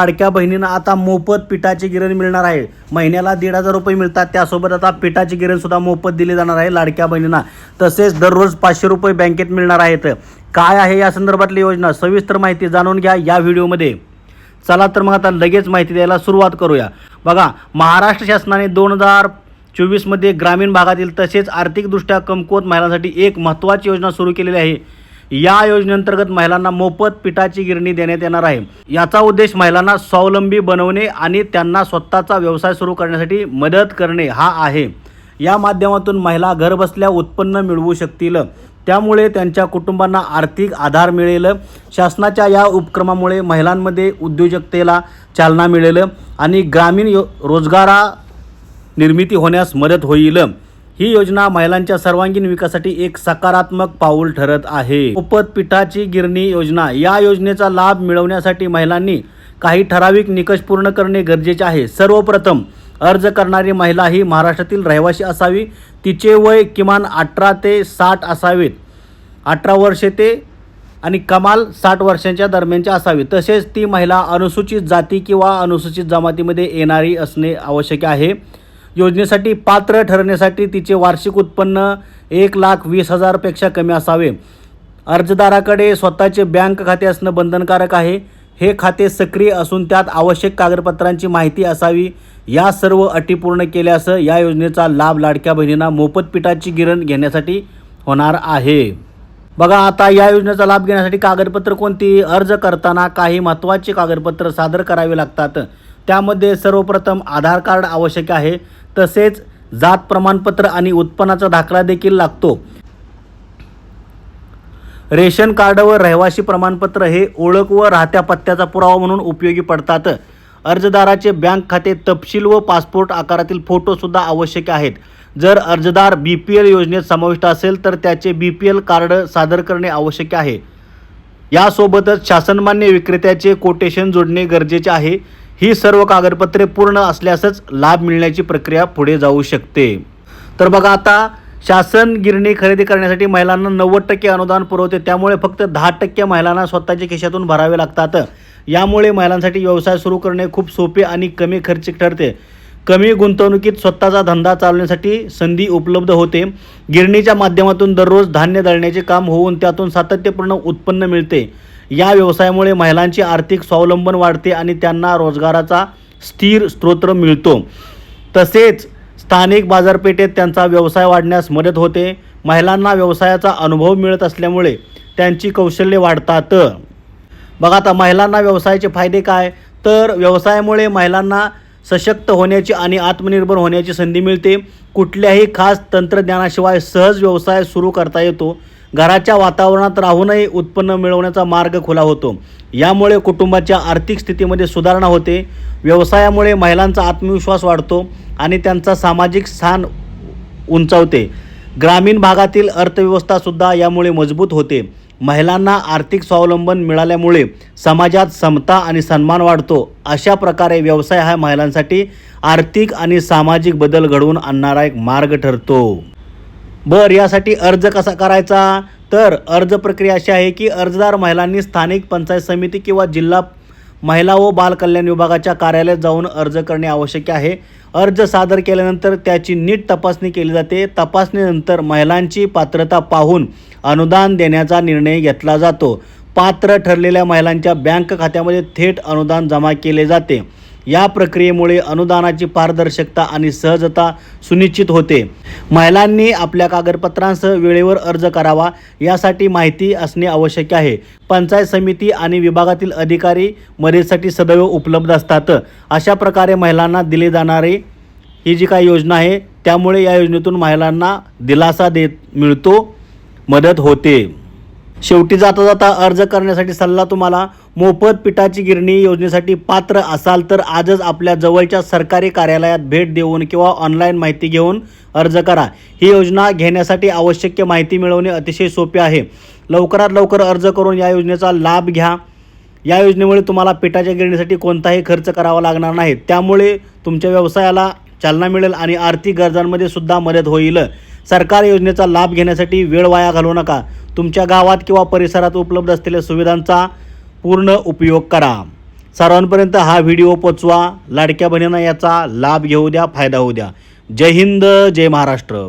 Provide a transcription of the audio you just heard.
लाडक्या बहिणींना आता मोफत पिठाची गिरण मिळणार आहे. महिन्याला दीड हजार रुपये मिळतात. त्यासोबत आता पिठाची गिरण सुद्धा मोफत दिली जाणार आहे लाडक्या बहिणींना. तसेच दररोज पाचशे रुपये बँकेत मिळणार आहेत. काय आहे या संदर्भातली योजना? सविस्तर माहिती जाणून घ्या या व्हिडिओमध्ये. चला तर मग आता लगेच माहिती द्यायला सुरुवात करूया. बघा महाराष्ट्र शासनाने दोन हजार चोवीसमध्ये ग्रामीण भागातील तसेच आर्थिकदृष्ट्या कमकुवत महिलांसाठी एक महत्त्वाची योजना सुरू केलेली आहे. या योजनेअंतर्गत महिलांना मोफत पिठाची गिरणी देण्यात येणार आहे. याचा उद्देश महिलांना स्वावलंबी बनवणे आणि त्यांना स्वतःचा व्यवसाय सुरू करण्यासाठी मदत करणे हा आहे. या माध्यमातून महिला घरबसल्या उत्पन्न मिळवू शकतील. त्यामुळे त्यांच्या कुटुंबांना आर्थिक आधार मिळेल. शासनाच्या या उपक्रमामुळे महिलांमध्ये उद्योजकतेला चालना मिळेल आणि ग्रामीण यो रोजगारा निर्मिती होण्यास मदत होईल. ही योजना महिलांच्या सर्वांगीण विकासासाठी एक सकारात्मक पाऊल ठरत आहे. मोफत पिठाची गिरणी योजना या योजनेचा लाभ मिळवण्यासाठी महिलांनी काही ठराविक निकष पूर्ण करणे गरजेचे आहे. सर्वप्रथम अर्ज करणारी महिला ही महाराष्ट्रातील रहिवासी असावी. तिचे वय किमान अठरा ते साठ असावेत. अठरा वर्षे ते आणि कमाल साठ वर्षांच्या दरम्यानच्या असावी. तसेच ती महिला अनुसूचित जाती किंवा अनुसूचित जमातीमध्ये येणारी असणे आवश्यक आहे. योजनेसाठी पात्र ठरण्यासाठी तिचे वार्षिक उत्पन्न एक लाख वीस हजारपेक्षा कमी असावे. अर्जदाराकडे स्वतःचे बँक खाते असणं बंधनकारक आहे. हे खाते सक्रिय असून त्यात आवश्यक कागदपत्रांची माहिती असावी. या सर्व अटी पूर्ण केल्यास या योजनेचा लाभ लाडक्या बहिणींना मोफत पिठाची गिरण घेण्यासाठी होणार आहे. बघा आता या योजनेचा लाभ घेण्यासाठी कागदपत्र कोणती? अर्ज करताना काही महत्त्वाची कागदपत्र सादर करावी लागतात. त्यामध्ये सर्वप्रथम आधार कार्ड आवश्यक आहे तसेच जात प्रमाणपत्र आणि उत्पन्नाचा दाखला देखील लागतो. रेशन कार्ड व रहिवासी प्रमाणपत्र हे ओळख व राहत्या पत्त्याचा पुरावा म्हणून उपयोगी पडतात. अर्जदाराचे बँक खाते तपशील व पासपोर्ट आकारातील फोटोसुद्धा आवश्यक आहेत. जर अर्जदार बी पी एल योजनेत समाविष्ट असेल तर त्याचे बी पी एल कार्ड सादर करणे आवश्यक आहे. यासोबतच शासनमान्य विक्रेत्याचे कोटेशन जोडणे गरजेचे आहे. ही सर्व कागदपत्रे पूर्ण असल्यासच लाभ मिळण्याची प्रक्रिया पुढे जाऊ शकते. तर बघा आता शासन गिरणी खरेदी करण्यासाठी महिलांना नव्वद टक्के अनुदान पुरवते त्यामुळे फक्त दहा टक्के महिलांना स्वतःच्या खिशातून भरावे लागतात. यामुळे महिलांसाठी व्यवसाय सुरू करणे खूप सोपे आणि कमी खर्चिक ठरते. कमी गुंतवणुकीत स्वतःचा धंदा चालवण्यासाठी संधी उपलब्ध होते. गिरणीच्या माध्यमातून दररोज धान्य दळण्याचे काम होऊन त्यातून सातत्यपूर्ण उत्पन्न मिळते. या व्यवसायामुळे महिलांचे आर्थिक स्वावलंबन वाढते आणि त्यांना रोजगाराचा स्थिर स्रोत मिळतो. तसेच स्थानिक बाजारपेठेत त्यांचा व्यवसाय वाढण्यास मदत होते. महिलांना व्यवसायाचा अनुभव मिळत असल्यामुळे त्यांची कौशल्ये वाढतात. बघा आता महिलांना व्यवसायाचे फायदे काय? तर व्यवसायामुळे महिलांना सशक्त होण्याची आणि आत्मनिर्भर होण्याची संधी मिळते. कुठल्याही खास तंत्रज्ञानाशिवाय सहज व्यवसाय सुरू करता येतो. घराच्या वातावरणात राहूनही उत्पन्न मिळवण्याचा मार्ग खुला होतो. यामुळे कुटुंबाच्या आर्थिक स्थितीमध्ये सुधारणा होते. व्यवसायामुळे महिलांचा आत्मविश्वास वाढतो आणि त्यांचा सामाजिक स्थान उंचावते. ग्रामीण भागातील अर्थव्यवस्थासुद्धा यामुळे मजबूत होते. महिलांना आर्थिक स्वावलंबन मिळाल्यामुळे समाजात समता आणि सन्मान वाढतो. अशा प्रकारे व्यवसाय हा महिलांसाठी आर्थिक आणि सामाजिक बदल घडवून आणणारा एक मार्ग ठरतो. बर यासाठी अर्ज कसा करायचा? तर अर्ज प्रक्रिया अशी आहे की अर्जदार महिलांनी स्थानिक पंचायत समिती किंवा जिल्हा महिला व बाल कल्याण विभागाच्या कार्यालयात जाऊन अर्ज करणे आवश्यक आहे. अर्ज सादर केल्यानंतर त्याची नीट तपासणी केली जाते. तपासणीनंतर महिलांची पात्रता पाहून अनुदान देण्याचा निर्णय घेतला जातो. पात्र ठरलेल्या महिलांच्या बँक खात्यामध्ये थेट अनुदान जमा केले जाते. या प्रक्रियेमुळे अनुदानाची पारदर्शकता आणि सहजता सुनिश्चित होते. महिलांनी आपल्या कागदपत्रांसह वेळेवर अर्ज करावा यासाठी माहिती असणे आवश्यक आहे. पंचायत समिती आणि विभागातील अधिकारी मदतीसाठी सदैव उपलब्ध असतात. अशा प्रकारे महिलांना दिले जाणारे ही जी काही योजना आहे त्यामुळे या योजनेतून महिलांना दिलासा देत मिळतो मदत होते. शेवटी जाता जाता अर्ज करण्यासाठी सल्ला तुम्हाला मोफत पिठाची गिरणी योजनेसाठी पात्र असाल तर आजच आपल्या जवळच्या सरकारी कार्यालयात भेट देऊन किंवा ऑनलाईन माहिती घेऊन अर्ज करा. ही योजना घेण्यासाठी आवश्यक माहिती मिळवणे अतिशय सोपे आहे. लवकरात लवकर अर्ज करून या योजनेचा लाभ घ्या. या योजनेमुळे तुम्हाला पिठाच्या गिरणीसाठी कोणताही खर्च करावा लागणार नाही. त्यामुळे तुमच्या व्यवसायाला चालना मिळेल आणि आर्थिक गरजांमध्ये सुद्धा मदत होईल. सरकार योजनेचा लाभ घेण्यासाठी वेळ वाया घालवू नका. तुमच्या गावात किंवा परिसरात उपलब्ध असलेल्या सुविधांचा पूर्ण उपयोग करा. सर्वांपर्यंत हा व्हिडिओ पोचवा. लाडक्या बहिणींना याचा लाभ घेऊ द्या फायदा होऊ द्या. जय हिंद जय महाराष्ट्र.